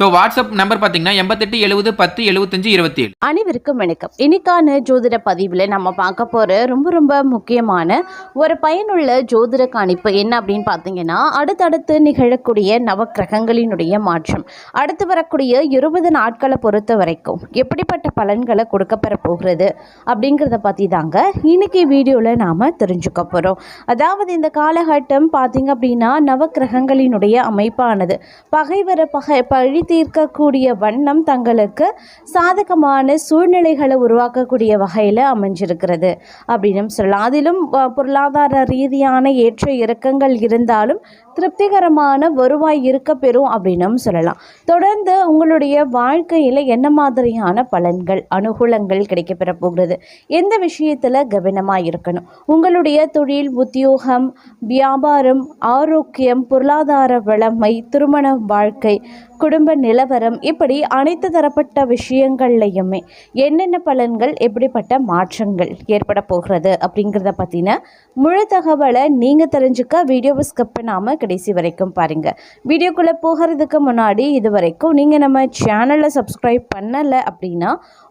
So WhatsApp number பார்த்தீங்கன்னா எண்பத்தெட்டு எழுபது பத்து எழுபத்தஞ்சு இருபத்தி ஏழு அனைவருக்கும் வணக்கம். இன்னைக்கான ஜோதிட பதிவில் நம்ம பார்க்க போகிற ரொம்ப ரொம்ப முக்கியமான ஒரு பயனுள்ள ஜோதிட காணிப்பு என்ன அப்படின்னு பார்த்தீங்கன்னா அடுத்தடுத்து நிகழக்கூடிய நவக்கிரகங்களினுடைய மாற்றம். அடுத்து வரக்கூடிய இருபது நாட்களை பொறுத்த வரைக்கும் எப்படிப்பட்ட பலன்களை கொடுக்கப்பெற போகிறது அப்படிங்கிறத பற்றி தாங்க இன்னைக்கு வீடியோவில் நாம் தெரிஞ்சுக்க போகிறோம் அதாவது இந்த காலகட்டம் பார்த்தீங்க அப்படின்னா நவக்கிரகங்களினுடைய அமைப்பானது. பகைவர பகை பழி தீர்க்கக்கூடிய வண்ணம் தங்களுக்கு சாதகமான சூழ்நிலைகளை உருவாக்கக்கூடிய வகையில் அமைஞ்சிருக்கிறது. அப்படின்னு சொல்லலாம். அதிலும் பொருளாதார ரீதியான ஏற்ற இறக்கங்கள் இருந்தாலும் திருப்திகரமான வருவாய் இருக்க பெறும் அப்படின்னும் சொல்லலாம். தொடர்ந்து உங்களுடைய வாழ்க்கையில் என்ன மாதிரியான பலன்கள் அனுகூலங்கள் கிடைக்கப்பெற போகிறது? எந்த விஷயத்தில் கவனமாக இருக்கணும்? உங்களுடைய தொழில் உத்தியோகம் வியாபாரம் ஆரோக்கியம் பொருளாதார வளமை திருமண வாழ்க்கை குடும்ப நிலவரம் இப்படி அனைத்து தரப்பட்ட விஷயங்கள்லையுமே என்னென்ன பலன்கள் எப்படிப்பட்ட மாற்றங்கள் ஏற்பட போகிறது அப்படிங்கிறத பற்றின முழு தகவலை நீங்கள் தெரிஞ்சுக்க வீடியோவை ஸ்கிப் பண்ணாமல் கடைசி வரைக்கும் பாருங்கள் வீடியோக்குள்ளே போகிறதுக்கு முன்னாடி இது வரைக்கும் நீங்கள் நம்ம சேனலை சப்ஸ்கிரைப் பண்ணலை அப்படின்னா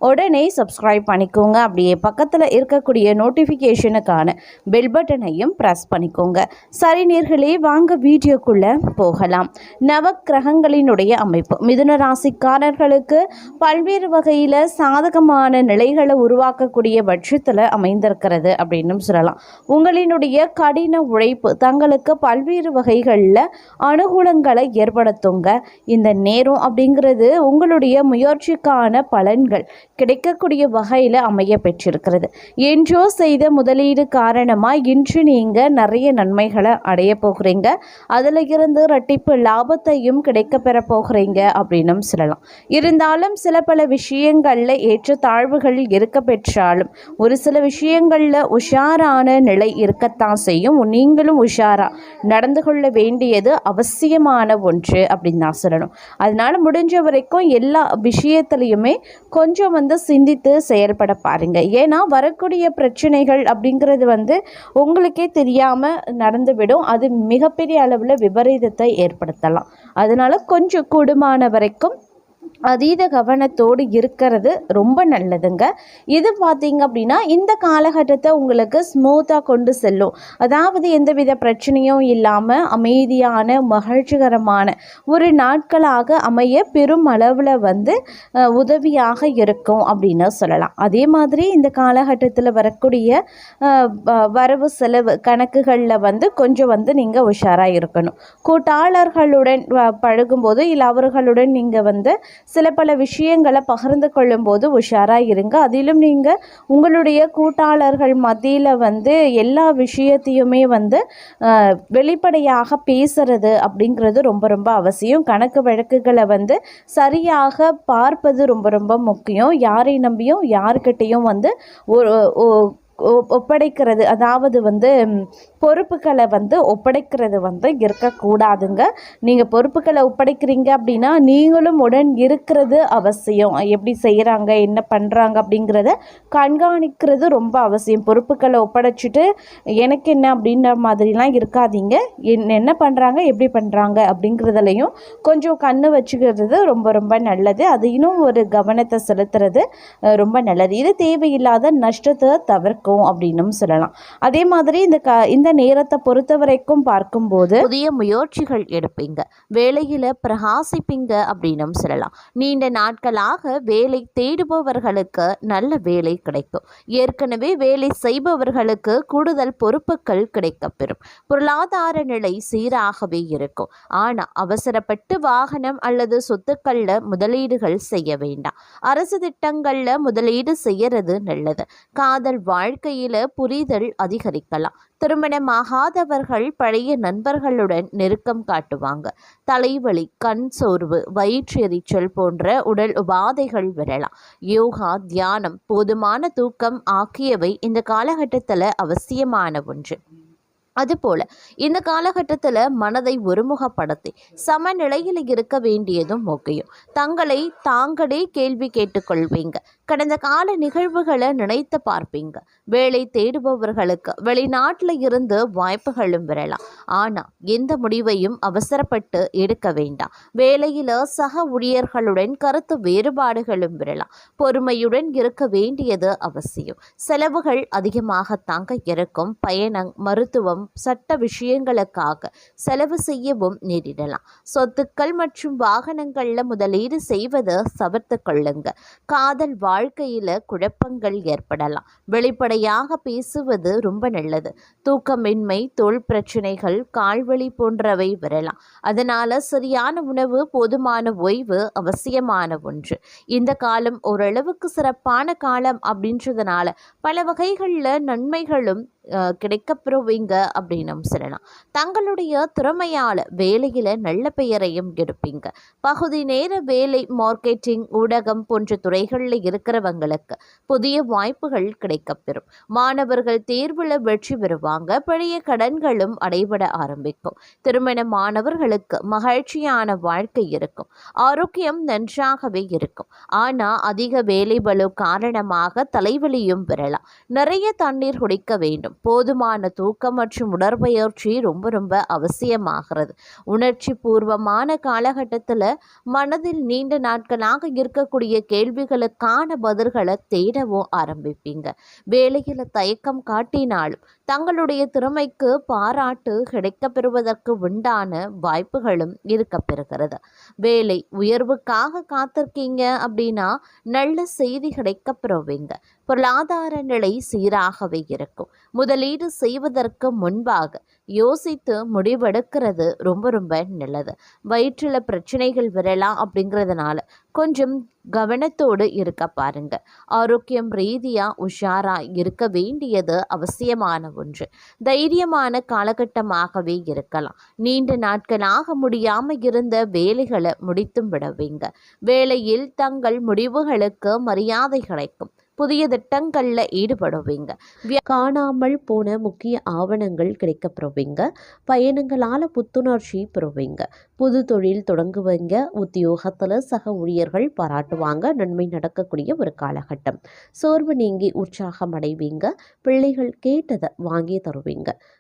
உடனே சப்ஸ்கிரைப் பண்ணிக்கோங்க. அப்படியே பக்கத்தில் இருக்கக்கூடிய நோட்டிஃபிகேஷனுக்கான பெல் பட்டனையும் ப்ரெஸ் பண்ணிக்கோங்க. சரி நேர்களே வாங்க வீடியோக்குள்ளே போகலாம். நவக்கிரகங்களினுடைய அமைப்பு. மிதுன ராசிக்காரர்களுக்கு பல்வேறு வகையில் சாதகமான நிலைகளை உருவாக்கக்கூடிய பட்சத்தில் அமைந்திருக்கிறது அப்படின்னு சொல்லலாம். உங்களினுடைய கடின உழைப்பு தங்களுக்கு பல்வேறு வகை வகைகளில் அனுகூலங்களை ஏற்படுத்துங்க. இந்த நேரம் அப்படிங்கிறது உங்களுடைய முயற்சிக்கான பலன்கள். கிடைக்கக்கூடிய வகையில் அமைய பெற்றிருக்கிறது. என்றோ செய்த முதலீடு காரணமாக இன்று நீங்கள் நிறைய நன்மைகளை அடைய போகிறீங்க. அதில் இருந்து ரெட்டிப்பு லாபத்தையும் கிடைக்க பெற போகிறீங்க அப்படின்னும் சொல்லலாம். இருந்தாலும் சில பல விஷயங்களில் ஏற்ற தாழ்வுகள் இருக்க பெற்றாலும் ஒரு சில விஷயங்களில் உஷாரான நிலை இருக்கத்தான் செய்யும். நீங்களும் உஷாரா நடந்து கொள்ள வேண்டியது அவசியமான ஒன்று அப்படின்னு தான் சொல்லணும். அதனால் முடிஞ்ச வரைக்கும் எல்லா விஷயத்துலையுமே கொஞ்சம் வந்து சிந்தித்து செயல்பட பாருங்கள் ஏன்னா வரக்கூடிய பிரச்சனைகள் அப்படிங்கிறது வந்து உங்களுக்கே தெரியாமல் நடந்துவிடும். அது மிகப்பெரிய அளவில் விபரீதத்தை ஏற்படுத்தலாம். அதனால் கொஞ்சம் கூடுமான வரைக்கும் அதீத கவனத்தோடு இருக்கிறது ரொம்ப நல்லதுங்க. இது பார்த்தீங்க அப்படின்னா இந்த காலகட்டத்தை உங்களுக்கு ஸ்மூத்தாக கொண்டு செல்லும். அதாவது எந்தவித பிரச்சனையும் இல்லாமல் அமைதியான மகிழ்ச்சிகரமான ஒரு நாட்களாக அமைய பெரும் அளவில் வந்து உதவியாக இருக்கும் அப்படின்னு சொல்லலாம். அதே மாதிரி இந்த காலகட்டத்தில் வரக்கூடிய வ- வரவு செலவு கணக்குகளில் வந்து கொஞ்சம் வந்து நீங்கள் உஷாராக இருக்கணும். கூட்டாளர்களுடன் வ- பழகும்போது இல்லை அவர்களுடன் நீங்கள் வந்து சில பல விஷயங்களை பகிர்ந்து கொள்ளும்போது உஷாராக இருங்க. அதிலும் நீங்கள் உங்களுடைய கூட்டாளர்கள் மத்தியில் வந்து எல்லா விஷயத்தையுமே வந்து வெளிப்படையாக பேசுறது அப்படிங்கிறது ரொம்ப ரொம்ப அவசியம். கணக்கு வழக்குகளை வந்து சரியாக பார்ப்பது ரொம்ப ரொம்ப முக்கியம். யாரை நம்பியும் யாருக்கிட்டேயும் வந்து ஒரு ஒப்படைக்கிறது. அதாவது வந்து பொறுப்புகளை வந்து ஒப்படைக்கிறது வந்து இருக்கக்கூடாதுங்க. நீங்கள் பொறுப்புகளை ஒப்படைக்கிறீங்க அப்படின்னா நீங்களும் உடன் இருக்கிறது அவசியம். எப்படி செய்கிறாங்க என்ன பண்ணுறாங்க அப்படிங்கிறத கண்காணிக்கிறது ரொம்ப அவசியம். பொறுப்புகளை ஒப்படைச்சிட்டு எனக்கு என்ன அப்படின்ற மாதிரிலாம் இருக்காதீங்க. என்ன என்ன பண்ணுறாங்க எப்படி பண்ணுறாங்க அப்படிங்கிறதுலையும் கொஞ்சம் கண்ணு வச்சுக்கிறது ரொம்ப ரொம்ப நல்லது. அது இன்னும் ஒரு கவனத்தை செலுத்துறது ரொம்ப நல்லது. இது தேவையில்லாத நஷ்டத்தை தவிர்க்கும். அப்படின்னும் சொல்லலாம். அதே மாதிரி இந்த க இந்த நேரத்தை பொறுத்த வரைக்கும் பார்க்கும்போது புதிய முயற்சிகள் எடுப்பீங்க. வேலையில் பிரகாசிப்பீங்க அப்படின்னும் சொல்லலாம். நீண்ட நாட்களாக வேலை தேடுபவர்களுக்கு நல்ல வேலை கிடைக்கும். ஏற்கனவே வேலை செய்பவர்களுக்கு கூடுதல் பொறுப்புகள் கிடைக்கப்பெறும் பொருளாதார நிலை சீராகவே இருக்கும். ஆனால் அவசரப்பட்டு வாகனம் அல்லது சொத்துக்களில் முதலீடுகள் செய்ய வேண்டாம். அரசு திட்டங்களில் முதலீடு செய்யறது நல்லது. காதல் வாழ்க்கையில புரிதல் அதிகரிக்கலாம். திருமணமாகாதவர்கள் பழைய நண்பர்களுடன் நெருக்கம் காட்டுவாங்க. தலைவலி கண் சோர்வு வயிற்றெரிச்சல் போன்ற உடல் உபாதைகள் வரலாம். யோகா தியானம் போதுமான தூக்கம் ஆகியவை இந்த காலகட்டத்தில் அவசியமான ஒன்று. அதுபோல இந்த காலகட்டத்தில் மனதை ஒருமுகப்படுத்தி சமநிலையில் இருக்க வேண்டியதும் முக்கியம். தங்களை தாங்களே கேள்வி கேட்டுக்கொள்வீங்க. கடந்த கால நிகழ்வுகளை நினைத்து பார்ப்பீங்க. வேலை தேடுபவர்களுக்கு வெளிநாட்டில் இருந்து வாய்ப்புகளும் வரலாம். ஆனால் எந்த முடிவையும் அவசரப்பட்டு எடுக்க வேண்டாம். வேலையில் சக ஊழியர்களுடன் கருத்து வேறுபாடுகளும் வரலாம். பொறுமையுடன் இருக்க வேண்டியது அவசியம். செலவுகள் அதிகமாகத்தாங்க இருக்கும். பயணம் மருத்துவம் சட்ட விஷயங்களுக்காக செலவு செய்யவும் நேரிடலாம். சொத்துக்கள் மற்றும் வாகனங்களில் முதலீடு செய்வதை தவிர்த்து கொள்ளுங்க. காதல் வாழ்க்கையில் குழப்பங்கள் ஏற்படலாம். வெளிப்படையாக பேசுவது ரொம்ப நல்லது. தூக்கமின்மை தோல் பிரச்சனைகள் கால்வலி போன்றவை வரலாம். அதனால சரியான உணவு போதுமான ஓய்வு அவசியமான ஒன்று. இந்த காலம் ஓரளவுக்கு சிறப்பான காலம் அப்படின்றதுனால பல வகைகளில் நன்மைகளும் கிடைக்கப்பெறுவீங்க அப்படின்னும் சொல்லலாம். தங்களுடைய திறமையால் வேலையில் நல்ல பெயரையும் எடுப்பீங்க. பகுதி நேர வேலை மார்க்கெட்டிங் ஊடகம் போன்ற துறைகளில் இருக்கிறவங்களுக்கு புதிய வாய்ப்புகள் கிடைக்கப்பெறும். மாணவர்கள் தேர்வில் வெற்றி பெறுவாங்க. பழைய கடன்களும் அடைபட ஆரம்பிக்கும். திருமணமானவர்களுக்கு மகிழ்ச்சியான வாழ்க்கை இருக்கும். ஆரோக்கியம் நன்றாகவே இருக்கும். ஆனால் அதிக வேலை பலு காரணமாக தலைவலியும் பெறலாம். நிறைய தண்ணீர் குடிக்க வேண்டும். போதுமான தூக்கம் மற்றும் உடற்பயிற்சி ரொம்ப ரொம்ப அவசியமாகிறது. உணர்ச்சி பூர்வமான காலகட்டத்தில் மனதில் நீண்ட நாட்களாக இருக்கக்கூடிய கேள்விகளுக்கான பதில்களை தேடவும் ஆரம்பிப்பீங்க. வேலையில் தயக்கம் காட்டினாலும் தங்களுடைய திறமைக்கு பாராட்டு கிடைக்கப்பெறுவதற்கு உண்டான வாய்ப்புகளும் இருக்கப்பெறுகிறது. வேலை உயர்வுக்காக காத்திருக்கீங்க அப்படின்னா நல்ல செய்தி கிடைக்கப்பெறுவீங்க. பொருளாதார நிலை சீராகவே இருக்கும். முதலீடு செய்வதற்கு முன்பாக யோசித்து முடிவெடுக்கிறது. ரொம்ப ரொம்ப நல்லது. வயிற்றில் பிரச்சனைகள் வரலாம் அப்படிங்கிறதுனால கொஞ்சம் கவனத்தோடு இருக்க பாருங்க. ஆரோக்கியம் ரீதியாக உஷாராக இருக்க வேண்டியது அவசியமான ஒன்று. தைரியமான காலகட்டமாகவே இருக்கலாம். நீண்ட நாட்களாக முடியாமல் இருந்த வேலைகளை முடித்தும் விடுவீங்க வேலையில் தங்கள் முடிவுகளுக்கு மரியாதை கிடைக்கும். புதிய திட்டங்களில் ஈடுபடுவீங்க. காணாமல் போன முக்கிய ஆவணங்கள் கிடைக்கப்பெறுவீங்க. பயணங்களால் புத்துணர்ச்சி பெறுவீங்க. புது தொழில் தொடங்குவீங்க. உத்தியோகத்தில் சக ஊழியர்கள் பாராட்டுவாங்க. நன்மை நடக்கக்கூடிய ஒரு காலகட்டம். சோர்வு நீங்கி உற்சாகம் அடைவீங்க. பிள்ளைகள் கேட்டதை வாங்கி தருவீங்க.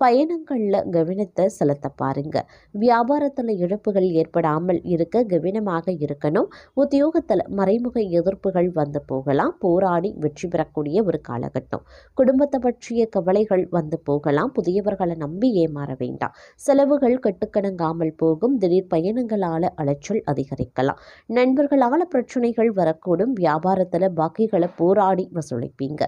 பயணங்களில் கவனத்தை செலுத்த பாருங்க. வியாபாரத்தில் இழப்புகள் ஏற்படாமல் இருக்க கவனமாக இருக்கணும். உத்தியோகத்தில் மறைமுக எதிர்ப்புகள் வந்து போகலாம். போராடி வெற்றி பெறக்கூடிய ஒரு காலகட்டம். குடும்பத்தை பற்றிய கவலைகள் வந்து போகலாம். புதியவர்களை நம்பி ஏமாற வேண்டாம். செலவுகள் கட்டுக்கணங்காமல் போகும். திடீர் பயணங்களால் அலைச்சல் அதிகரிக்கலாம். நண்பர்களால் பிரச்சனைகள் வரக்கூடும். வியாபாரத்தில் பாக்கிகளை போராடி வசூலிப்பீங்க.